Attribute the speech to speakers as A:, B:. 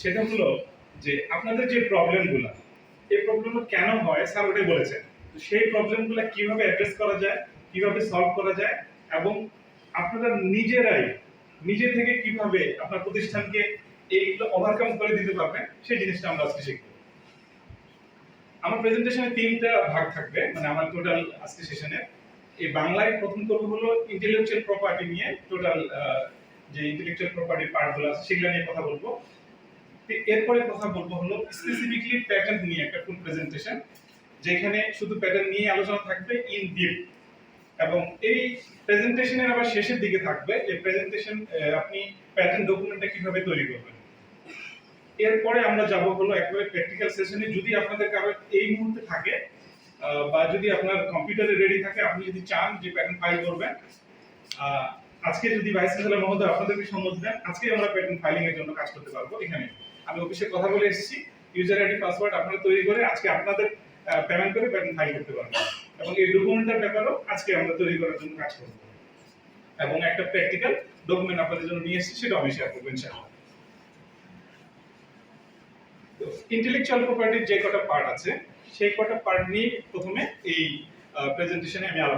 A: সেটা হলো যে আপনাদের যে প্রবলেমগুলো এই প্রবলেমগুলো কেন হয় স্যার ওটাই বলেছেন। তো সেই প্রবলেমগুলো কীভাবে অ্যাড্রেস করা যায়, কীভাবে সলভ করা যায় এবং আপনারা নিজেরাই, নিজে থেকে কীভাবে আপনার প্রতিষ্ঠানকে এইগুলো ওভারকাম করে দিতে পারবেন, সেই জিনিসটা আমরা আজকে শিখব। আমার প্রেজেন্টেশনে তিনটা ভাগ থাকবে মানে আমার টোটাল আজকে সেশনে এই বাংলায় প্রথম করব হলো ইন্টেলেকচুয়াল প্রপার্টি নিয়ে টোটাল যে ইন্টেলেকচুয়াল প্রপার্টি পার্টগুলো আছে, সেগুলো নিয়ে কথা বলব। এরপরে কথা বলব হলো স্পেসিফিকলি প্যাটার্ন নিয়ে একটা ফুল প্রেজেন্টেশন যেখানে শুধু প্যাটার্ন নিয়ে আলোচনা থাকবে ইন ডিপ এবং এই প্রেজেন্টেশনের আবার শেষের দিকে থাকবে, এই প্রেজেন্টেশন আপনি প্যাটার্ন ডকুমেন্টটা কীভাবে তৈরি করবেন। এরপরে আমরা যাব হলো একেবারে প্র্যাকটিক্যাল সেশনে যদি আপনাদের কারও এই মুহূর্তে থাকে বা যদি আপনার কম্পিউটারে রেডি থাকে, আপনি যদি চান যে প্যাটার্ন ফাইল করবেন আজকে যদি ভাইস চ্যান্সেলর মহোদয় আপনাদেরকে সম্মত দেন আজকে আমরা প্যাটার্ন ফাইলিং এর জন্য কাজ করতে পারব এখানে। আমি অফিসে কথা বলে এসেছি ইউজার আইডি পাসওয়ার্ড আপনারা তৈরি করে আজকে আপনাদের পেমেন্ট করে প্যাটার্ন ফাইল করতে পারবেন। এবং এই ডকুমেন্টের ব্যাপারেও আজকে আমরা তৈরি করার জন্য কাজ করব। এবং একটা প্র্যাকটিক্যাল ডকুমেন্ট আপনাদের জন্য নিয়ে এসেছি সেটা আমি শেয়ার করব ইনশাআল্লাহ। ইন্টেলেকচুয়াল প্রপার্টির যে কটা পার্ট আছে, সেই কটা পার্ট নিয়ে প্রথমে এই প্রেজেন্টেশনে আমি আলাপ